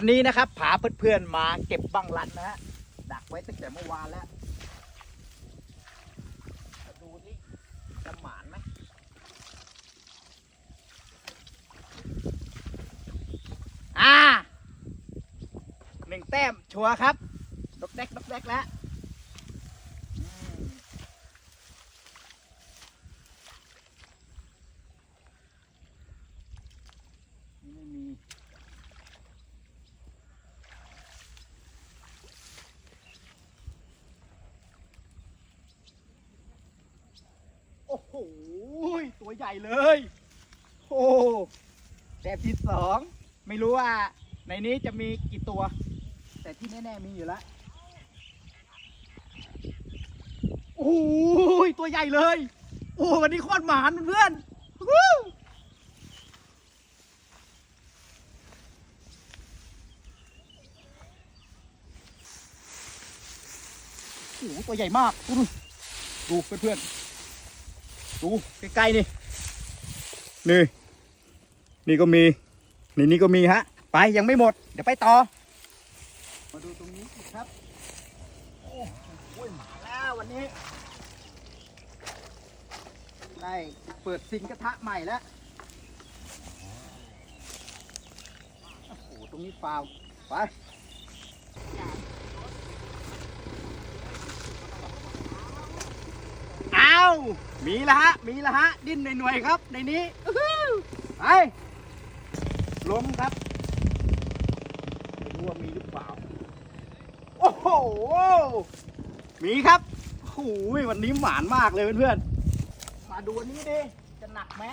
วันนี้นะครับผาเพื่อนๆมาเก็บบังลันนะฮะดักไว้ตั้งแต่เมื่อวานแล้วดูนี่จะหมานไหมอ่าหนึ่งแต้มชัวร์ครับดกแดกดกแดกแล้วอืมนี่ไม่มี โอ้โห ตัว ใหญ่เลย โอ้แต้มที่สองไม่รู้ว่า ในนี้จะมีกี่ตัว แต่ที่แน่ๆมีอยู่แล้วโอ้ยตัวใหญ่เลย โอ้วันนี้โคตรหมานเพื่อนโอ้ตัวใหญ่มาก ดูดูเพื่อนๆ ดูใกล้ๆนี่ นี่ นี่ก็มี นี่นี่ก็มีฮะ ไปยังไม่หมด เดี๋ยวไปต่อ มาดูตรงนี้สิครับ โอ้โหมาแล้ววันนี้ ได้เปิดซิงกระทะใหม่แล้ว โอ้โห ตรงนี้ฟาว ไป อ้าว มีแล้วฮะ มีแล้วฮะ ดิ้นหน่วยๆครับ ในนี้ไปลงครับไม่รู้ว่ามีหรือเปล่า โอ้โห มีครับโอ้โหวันนี้หมานมากเลยเพื่อนๆ มาดูอันนี้ดิ จะหนักไหม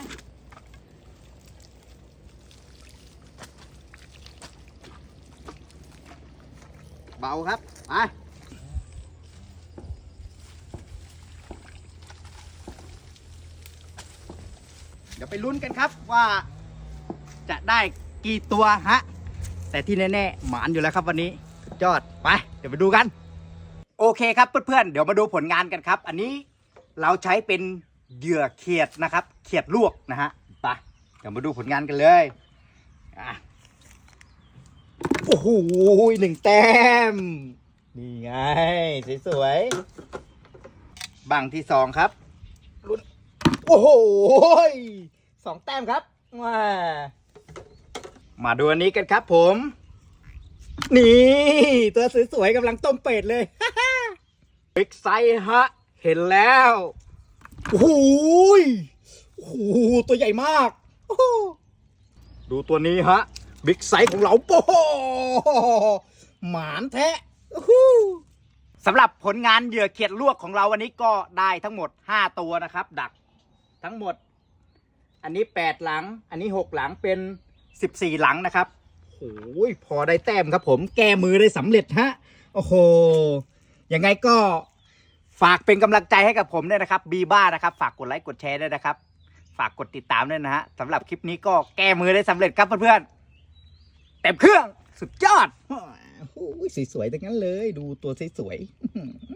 เบาครับ ไป เดี๋ยวไปลุ้นกันครับว่าจะได้กี่ตัวฮะ แต่ที่แน่ๆหมานอยู่แล้วครับวันนี้สุดยอดไป เดี๋ยวไปดูกัน โอเคครับเพื่อนๆเดี๋ยวมาดูผลงานกันครับ อันนี้เราใช้เป็นเหยื่อเขียดนะครับ เขียดลวกนะฮะไปเดี๋ยวมาดูผลงานกันเลยอะโอ้โหหนึ่งแต้ม นี่ไง สวยๆบังที่สองครับลุ้น โอ้โหสองแต้มครับมามาดูอันนี้กันครับผม นี่ ตัวสวยๆกำลังต้มเป็ดเลยบิ๊กไซส์ฮะ เห็นแล้วโอ้โหยโอ้โหตัวใหญ่มากโอ้โหดูตัวนี้ฮะบิ๊กไซส์ของเราโป้โหหมานแท้โอ้โหสำหรับผลงานเหยื่อเขียดลวกของเราวันนี้ก็ได้ทั้งหมด 5 ตัวนะครับ ดัก ทั้งหมด อันนี้8หลัง อันนี้6หลังเป็น14หลังนะครับโอ้ยพอได้แต้มครับผมแก้มือได้สำเร็จฮะโอ้โหยังไงก็ฝากเป็นกำลังใจให้กับผมด้วยนะครับบีบ้านะครับ ฝากกดไลค์กดแชร์ด้วยนะครับ ฝากกดติดตามด้วยนะฮะสำหรับคลิปนี้ก็แก้มือได้สำเร็จครับเพื่อนๆเต็มเครื่องสุดยอดโอ้โหสวยๆทั้งนั้นเลย ดูตัวสวยๆ